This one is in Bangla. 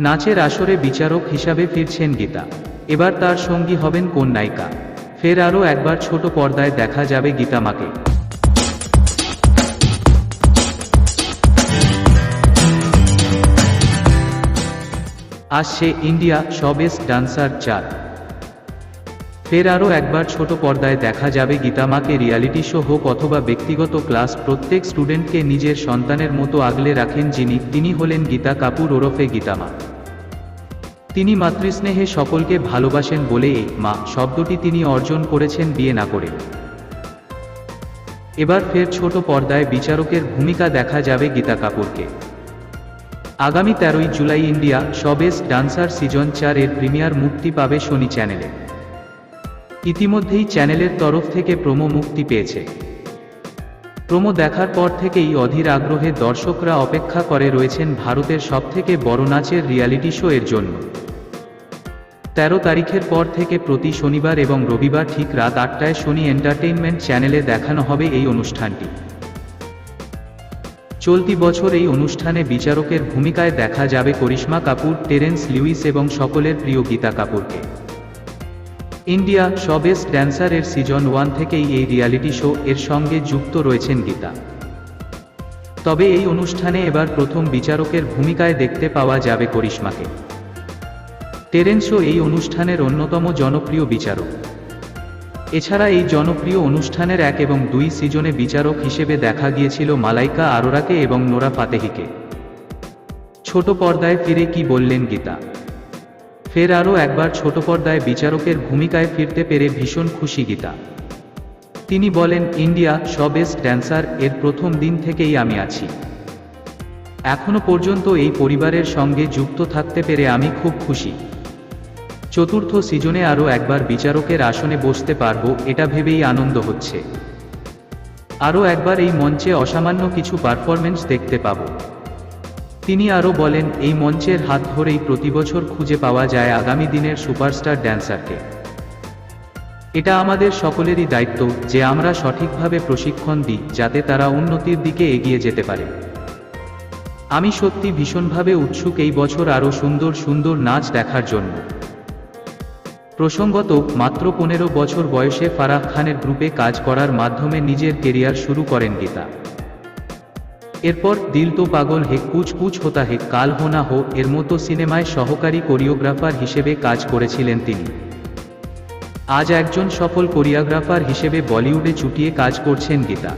নাচের আসরে বিচারক হিসাবে ফিরছেন গীতা। এবার তার সঙ্গী হবেন কোন নায়িকা। ফের আরও একবার ছোট পর্দায় দেখা যাবে গীতা মাকে। আসছে ইন্ডিয়া সবেস্ট ডান্সার চার। ফের আরও একবার ছোট পর্দায় দেখা যাবে গীতামাকে রিয়ালিটি শো হোক অথবা ব্যক্তিগত ক্লাস, প্রত্যেক স্টুডেন্টকে নিজের সন্তানের মতো আগলে রাখেন যিনি, তিনি হলেন গীতা কাপুর ওরফে গীতামা তিনি মাতৃস্নেহে সকলকে ভালোবাসেন বলে এই মা, শব্দটি তিনি অর্জন করেছেন বিয়ে না করে। এবার ফের ছোট পর্দায় বিচারকের ভূমিকা দেখা যাবে গীতা কাপুরকে। আগামী তেরোই জুলাই ইন্ডিয়া সবেস ডান্সার সিজন চার এর প্রিমিয়ার মুক্তি পাবে শনি চ্যানেলে। ইতিমধ্যেই চ্যানেলের তরফ থেকে প্রোমো মুক্তি পেয়েছে। প্রোমো দেখার পর থেকেই অধীর আগ্রহে দর্শকরা অপেক্ষা করে রয়েছেন ভারতের সবথেকে বড় নাচের রিয়ালিটি শো এর জন্য। তেরো তারিখের পর থেকে প্রতি শনিবার এবং রবিবার ঠিক রাত আটটায় শনি এন্টারটেইনমেন্ট চ্যানেলে দেখানো হবে এই অনুষ্ঠানটি। চলতি বছর এই অনুষ্ঠানে বিচারকের ভূমিকায় দেখা যাবে করিশ্মা কাপুর, টেরেন্স লিউইস এবং সকলের প্রিয় গীতা কাপুরকে। ইন্ডিয়া সবেস্ট ড্যান্সার এর সিজন ওয়ান থেকেই এই রিয়ালিটি শো এর সঙ্গে যুক্ত রয়েছেন গীতা। তবে এই অনুষ্ঠানে এবার প্রথম বিচারকের ভূমিকায় দেখতে পাওয়া যাবে করিশ্মাকে। টেরেন্সও এই অনুষ্ঠানের অন্যতম জনপ্রিয় বিচারক। এছাড়া এই জনপ্রিয় অনুষ্ঠানের এক এবং দুই সিজনে বিচারক হিসেবে দেখা গিয়েছিল মালাইকা আরোরাকে এবং নোরা ফাতেহিকে। ছোট পর্দায় ফিরে কি বললেন গীতা? ফের আরও একবার ছোট পর্দায় বিচারকের ভূমিকায় ফিরতে পেরে ভীষণ খুশি গীতা। তিনি বলেন, ইন্ডিয়া সবেস্ট ড্যান্সার, এর প্রথম দিন থেকেই আমি আছি। এখনও পর্যন্ত এই পরিবারের সঙ্গে যুক্ত থাকতে পেরে আমি খুব খুশি। চতুর্থ সিজনে আরও একবার বিচারকের আসনে বসতে পারব, এটা ভেবেই আনন্দ হচ্ছে। আরও একবার এই মঞ্চে অসামান্য কিছু পারফরমেন্স দেখতে পাবো। তিনি আরও বলেন, এই মঞ্চের হাত ধরেই প্রতিবছর খুঁজে পাওয়া যায় আগামী দিনের সুপারস্টার ড্যান্সারকে। এটা আমাদের সকলেরই দায়িত্ব যে আমরা সঠিকভাবে প্রশিক্ষণ দিই যাতে তারা উন্নতির দিকে এগিয়ে যেতে পারে। আমি সত্যি ভীষণভাবে উৎসুক এই বছর আরও সুন্দর সুন্দর নাচ দেখার জন্য। প্রসঙ্গত, মাত্র পনেরো বছর বয়সে ফারাহ খানের গ্রুপে কাজ করার মাধ্যমে নিজের কেরিয়ার শুরু করেন গীতা। এরপর দিল তো পাগল হে কুচ কুচ হোতা হে কাল হো না হো, এর মতো সিনেমায় সহকারী কোরিওগ্রাফার হিসেবে কাজ করেছিলেন তিনি। আজ একজন সফল কোরিওগ্রাফার হিসেবে বলিউডে ছুটিয়ে কাজ করছেন গীতা।